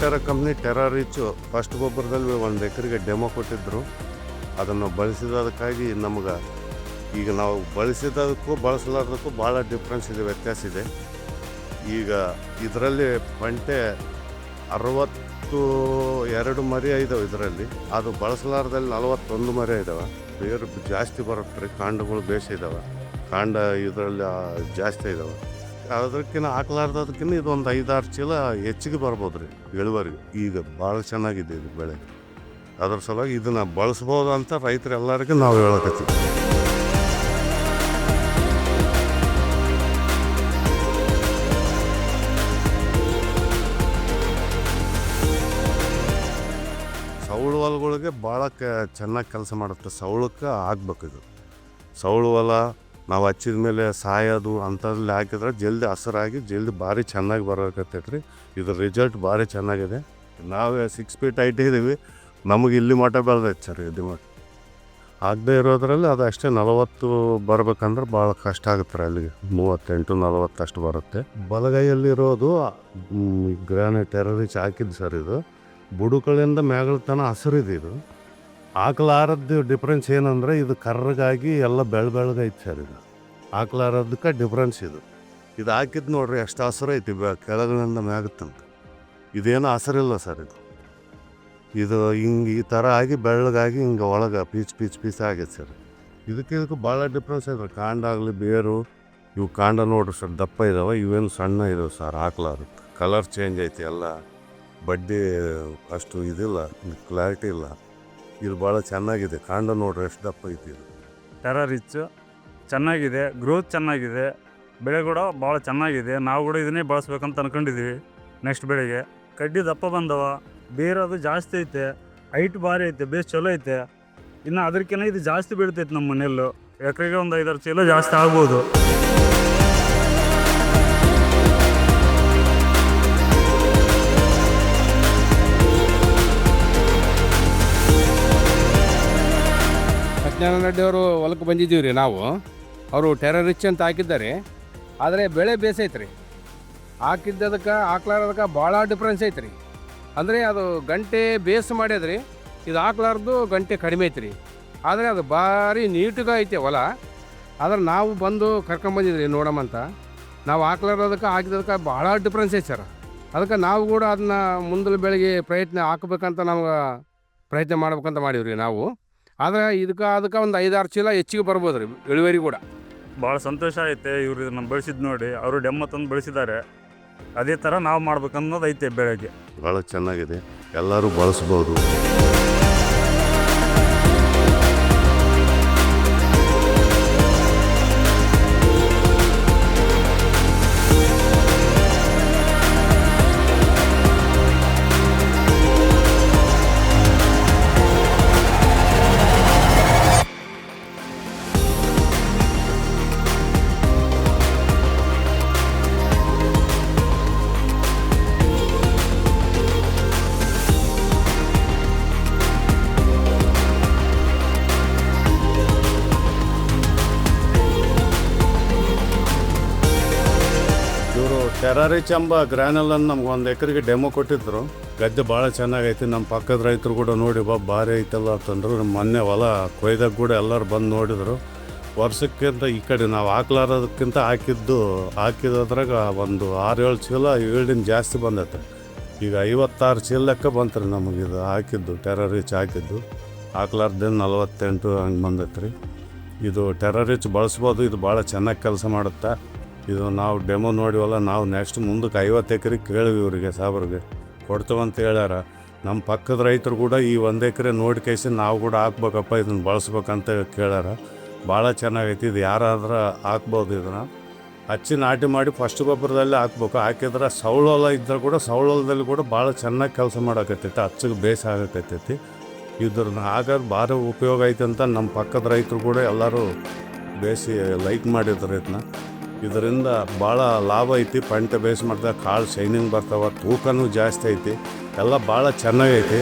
Tera company Tera rich first ಗೊಬ್ಬರದಲ್ಲಿ ಒಂದು ಎಕರೆಗೆ ಡೆಮೋ ಕೊಟ್ಟಿದ್ದರು ಅದನ್ನು ಬಳಸಿದಕ್ಕಾಗಿ ನಮ್ಗೆ ಈಗ ನಾವು ಬಳಸಿದದಕ್ಕೂ ಬಳಸಲಾರ್ದಕ್ಕೂ ಭಾಳ ಡಿಫ್ರೆನ್ಸ್ ಇದೆ, ವ್ಯತ್ಯಾಸ ಇದೆ. ಈಗ ಇದರಲ್ಲಿ ಪಂಟೆ ಅರವತ್ತು ಎರಡು ಮರಿ ಇದಾವೆ ಇದರಲ್ಲಿ. ಅದು ಬಳಸಲಾರ್ದಲ್ಲಿ ನಲವತ್ತೊಂದು ಮರಿ ಇದಾವೆ. ಬೇರು ಜಾಸ್ತಿ ಬರುತ್ತೆ ರೀ, ಕಾಂಡಗಳು ಬೇಸಿದಾವೆ ಕಾಂಡ ಇದರಲ್ಲಿ ಜಾಸ್ತಿ ಇದಾವೆ. ಅದಕ್ಕಿಂತ ಹಾಕ್ಲಾರ್ದದಕ್ಕಿಂತ ಇದೊಂದು ಐದಾರು ಚೀಲ ಹೆಚ್ಚಿಗೆ ಬರ್ಬೋದು ರೀ ಇಳುವರಿ. ಈಗ ಭಾಳ ಚೆನ್ನಾಗಿದೆ ಇದು ಬೆಳೆ. ಅದ್ರ ಸಲುವಾಗಿ ಇದನ್ನು ಬಳಸ್ಬೋದು ಅಂತ ರೈತರು ಎಲ್ಲರಿಗೂ ನಾವು ಹೇಳಕತ್ತೀವಿ. ಸೌಳು ಹೊಲಗಳಿಗೆ ಭಾಳ ಚೆನ್ನಾಗಿ ಕೆಲಸ ಮಾಡುತ್ತೆ. ಸೌಳಕ್ಕೆ ಆಗ್ಬೇಕು ಇದು ಸೌಳು ಹೊಲ ನಾವು ಹಚ್ಚಿದ ಮೇಲೆ ಸಾಯೋದು ಅಂಥದ್ರಲ್ಲಿ ಹಾಕಿದ್ರೆ ಜಲ್ದಿ ಹಸಿರಾಗಿ, ಜಲ್ದಿ ಭಾರಿ ಚೆನ್ನಾಗಿ ಬರೋಕತ್ತೈತೆ ರೀ ಇದ್ರ ರಿಸಲ್ಟ್ ಭಾರಿ ಚೆನ್ನಾಗಿದೆ. ನಾವೇ ಸಿಕ್ಸ್ ಫೀಟ್ ಐಟ್ ಇದ್ದೀವಿ ನಮಗೆ ಇಲ್ಲಿ ಮಠ ಬೆಳೆದೈತೆ ಸರ್ ಇದು ಮಠ. ಆಗದೆ ಇರೋದ್ರಲ್ಲಿ ಅದು ಅಷ್ಟೇ ನಲವತ್ತು ಬರ್ಬೇಕಂದ್ರೆ ಭಾಳ ಕಷ್ಟ ಆಗುತ್ತೆ ಅಲ್ಲಿಗೆ. ಮೂವತ್ತೆಂಟು ನಲವತ್ತಷ್ಟು ಬರುತ್ತೆ. ಬಲಗೈಯಲ್ಲಿರೋದು ಗ್ರಾನೈಟ್ ಟೆರರಿಚ್ ಹಾಕಿದ್ದು ಸರ್ ಇದು. ಬುಡುಕಳಿಂದ ಮ್ಯಾಗಳ ತನ ಹಸಿರಿದೆ ಇದು. ಆಕಲಾರದ್ದು ಡಿಫ್ರೆನ್ಸ್ ಏನಂದ್ರೆ ಇದು ಕರ್ರಗಾಗಿ ಎಲ್ಲ ಬೆಳ ಬೆಳಗೈತೆ ಸರ್ ಇದು. ಆಕಲಾರದಕ್ಕೆ ಡಿಫ್ರೆನ್ಸ್ ಇದು. ಇದು ಹಾಕಿದ್ದು ನೋಡ್ರಿ ಎಷ್ಟು ಹಸಿರು ಐತಿ, ಬೆ- ಕೆಳಗಿನಿಂದ ಮ್ಯಾಗತ್ತಂತ ಇದೇನು ಹಸಿರಿಲ್ಲ ಸರ್ ಇದು. ಇದು ಹಿಂಗೆ ಈ ಥರ ಆಗಿ ಬೆಳ್ಳಗಾಗಿ ಹಿಂಗೆ ಒಳಗೆ ಪೀಚ್ ಪೀಚ್ ಪೀಚ್ ಆಗೈತೆ ಸರ್. ಇದಕ್ಕೆ ಇದಕ್ಕೆ ಭಾಳ ಡಿಫ್ರೆನ್ಸ್ ಐತೆ ಕಾಂಡ ಆಗಲಿ, ಬೇರು, ಇವು ಕಾಂಡ ನೋಡ್ರಿ ಸರ್, ದಪ್ಪ ಇದಾವೆ, ಇವೇನು ಸಣ್ಣ ಇದಾವೆ ಸರ್ ಹಾಕ್ಲಾರ ಕಲರ್ ಚೇಂಜ್ ಐತಿ ಎಲ್ಲ. ಬಡ್ಡಿ ಅಷ್ಟು ಇದಿಲ್ಲ, ಕ್ಲಾರಿಟಿ ಇಲ್ಲ. ಇದು ಭಾಳ ಚೆನ್ನಾಗಿದೆ. ಕಾಂಡ ನೋಡ್ರಿ ಎಷ್ಟು ದಪ್ಪ ಐತಿ ಇದು. ಟೆರ ರಿಚ್ ಚೆನ್ನಾಗಿದೆ. ಗ್ರೋತ್ ಚೆನ್ನಾಗಿದೆ. ಬೆಳೆ ಕೂಡ ಭಾಳ ಚೆನ್ನಾಗಿದೆ. ನಾವು ಕೂಡ ಇದನ್ನೇ ಬಳಸ್ಬೇಕಂತ ಅನ್ಕೊಂಡಿದ್ದೀವಿ ನೆಕ್ಸ್ಟ್ ಬೆಳೆಗೆ. ಕಡ್ಡಿ ದಪ್ಪ ಬಂದವ. ಬೇರೋದು ಜಾಸ್ತಿ ಐತೆ. ಹೈಟ್ ಭಾರಿ ಐತೆ. ಬೇಸ್ ಚಲೋ ಐತೆ. ಇನ್ನು ಅದಕ್ಕಿಂತ ಇದು ಜಾಸ್ತಿ ಬೀಳ್ತೈತೆ ನಮ್ಮ ಮನೆಯಲ್ಲೂ. ಎಕರೆಗೆ ಒಂದು ಐದಾರು ಚೀಲ ಜಾಸ್ತಿ ಆಗ್ಬೋದು. ಸತ್ಯನಾರಾಯಣ ರೆಡ್ಡಿ ಅವರು ಹೊಲಕ್ಕೆ ಬಂದಿದ್ದೀವಿ ರೀ ನಾವು. ಅವರು ಟೆರರಿಚ್ ಅಂತ ಹಾಕಿದ್ದಾರೆ. ಆದರೆ ಬೆಳೆ ಬೇಸೈತೆ ರೀ ಹಾಕಿದ್ದದಕ್ಕೆ, ಹಾಕ್ಲಾರದಕ್ಕೆ ಭಾಳ ಡಿಫ್ರೆನ್ಸ್ ಐತ್ರಿ. ಅಂದರೆ ಅದು ಗಂಟೆ ಬೇಸ್ ಮಾಡ್ಯದ್ರಿ, ಇದು ಹಾಕ್ಲಾರ್ದು ಗಂಟೆ ಕಡಿಮೆ ಐತ್ರಿ. ಆದರೆ ಅದು ಭಾರಿ ನೀಟ್ಗೆ ಐತೆ ಹೊಲ. ಆದ್ರೆ ನಾವು ಬಂದು ಕರ್ಕೊಂಬಂದಿದ್ರಿ ಅಂತ. ನಾವು ಹಾಕ್ಲಾರದಕ್ಕೆ, ಹಾಕಿದ್ದಕ್ಕೆ ಭಾಳ ಡಿಫ್ರೆನ್ಸ್ ಐತೆ ಸರ್. ಅದಕ್ಕೆ ನಾವು ಕೂಡ ಅದನ್ನ ಮುಂದಿನ ಬೆಳಗ್ಗೆ ಪ್ರಯತ್ನ ಹಾಕ್ಬೇಕಂತ ನಮ್ಗೆ ಪ್ರಯತ್ನ ಮಾಡ್ಬೇಕಂತ ಮಾಡೀವ್ರಿ ನಾವು. ಆದರೆ ಇದಕ್ಕೆ ಅದಕ್ಕೆ ಒಂದು ಐದಾರು ಚೀಲ ಹೆಚ್ಚಿಗೆ ಬರ್ಬೋದು ರೀ ಇಳುವರಿ ಕೂಡ. ಭಾಳ ಸಂತೋಷ ಐತೆ ಇವ್ರು ಇದನ್ನು ಬೆಳೆಸಿದ್ದು ನೋಡಿ. ಅವರು ಡೆಮ್ಮ ತಂದು ಬೆಳೆಸಿದ್ದಾರೆ. ಅದೇ ಥರ ನಾವು ಮಾಡ್ಬೇಕನ್ನೋದು ಐತೆ ಬೆಳಗ್ಗೆ. ಭಾಳ ಚೆನ್ನಾಗಿದೆ. ಎಲ್ಲರೂ ಬಳಸ್ಬೋದು. ಟೆರಾರಿಚ್ ಎಂಬ ಗ್ರ್ಯಾನಲನ್ನು ನಮ್ಗೆ ಒಂದು ಎಕರೆಗೆ ಡೆಮೋ ಕೊಟ್ಟಿದ್ರು. ಗದ್ದೆ ಭಾಳ ಚೆನ್ನಾಗೈತಿ ನಮ್ಮ ಪಕ್ಕದ ರೈತರು ಕೂಡ ನೋಡಿ, ಬಾ, ಭಾರಿ ಐತಲ್ಲ ಅಂತಂದ್ರು. ನಮ್ಮ ಮೊನ್ನೆ ಹೊಲ ಕೊಯ್ದಾಗ ಕೂಡ ಎಲ್ಲರೂ ಬಂದು ನೋಡಿದರು. ವರ್ಷಕ್ಕಿಂತ ಈ ಕಡೆ ನಾವು ಹಾಕ್ಲಾರದಕ್ಕಿಂತ ಹಾಕಿದ್ದು ಹಾಕಿದ್ರಾಗ ಒಂದು ಆರು ಏಳು ಚೀಲ ಏಳಿನ ಜಾಸ್ತಿ ಬಂದೈತೆ. ಈಗ ಐವತ್ತಾರು ಚೀಲ ಲೆಕ್ಕ ಬಂತು ರೀ ನಮಗೆ ಇದು ಹಾಕಿದ್ದು ಟೆರರಿಚ್ ಹಾಕಿದ್ದು. ಹಾಕ್ಲಾರ್ದೇನು ನಲವತ್ತೆಂಟು ಹಂಗೆ ಬಂದೈತೆ ರೀ ಇದು ಟೆರರಿಚ್ ಬಳಸ್ಬೋದು, ಇದು ಭಾಳ ಚೆನ್ನಾಗಿ ಕೆಲಸ ಮಾಡುತ್ತೆ. ಇದು ನಾವು ಡೆಮೋ ನೋಡಿವಲ್ಲ, ನಾವು ನೆಕ್ಸ್ಟ್ ಮುಂದಕ್ಕೆ ಐವತ್ತು ಎಕರೆ ಕೇಳಿವಿ ಇವರಿಗೆ, ಸಾಬ್ರಿಗೆ. ಕೊಡ್ತೇವಂತ ಹೇಳ್ಯಾರ. ನಮ್ಮ ಪಕ್ಕದ ರೈತರು ಕೂಡ ಈ ಒಂದು ಎಕರೆ ನೋಡಿ ಕೈಸಿ ನಾವು ಕೂಡ ಹಾಕ್ಬೇಕಪ್ಪ, ಇದನ್ನು ಬಳಸ್ಬೇಕಂತ ಕೇಳ್ಯಾರ. ಭಾಳ ಚೆನ್ನಾಗೈತಿ, ಇದು ಯಾರಾದ್ರೂ ಹಾಕ್ಬೋದು ಇದನ್ನು. ಹಚ್ಚಿ ನಾಟಿ ಮಾಡಿ ಫಸ್ಟ್ ಗೊಬ್ಬರದಲ್ಲಿ ಹಾಕ್ಬೇಕು. ಹಾಕಿದ್ರೆ ಸೌಳೊಲ ಇದ್ದರೆ ಕೂಡ, ಸೌಳೊಲದಲ್ಲಿ ಕೂಡ ಭಾಳ ಚೆನ್ನಾಗಿ ಕೆಲಸ ಮಾಡೋಕತ್ತೈತಿ ಹಚ್ಚಿಗೆ ಬೇಸ ಆಗಕತ್ತೈತಿ. ಇದ್ರನ್ನ ಆಗೋದು ಭಾರಿ ಉಪಯೋಗ ಐತೆ ಅಂತ ನಮ್ಮ ಪಕ್ಕದ ರೈತರು ಕೂಡ ಎಲ್ಲರೂ ಬೇಸಿ ಲೈಕ್ ಮಾಡಿದ್ರು ಇದನ್ನ. ಇದರಿಂದ ಭಾಳ ಲಾಭ ಐತಿ, ಪಂಟ ಬೇಸ್ ಮಾಡಿದಾಗ ಕಾಳು ಶೈನಿಂಗ್ ಬರ್ತಾವ, ತೂಕನೂ ಜಾಸ್ತಿ ಐತಿ, ಎಲ್ಲ ಭಾಳ ಚೆನ್ನಾಗೈತಿ.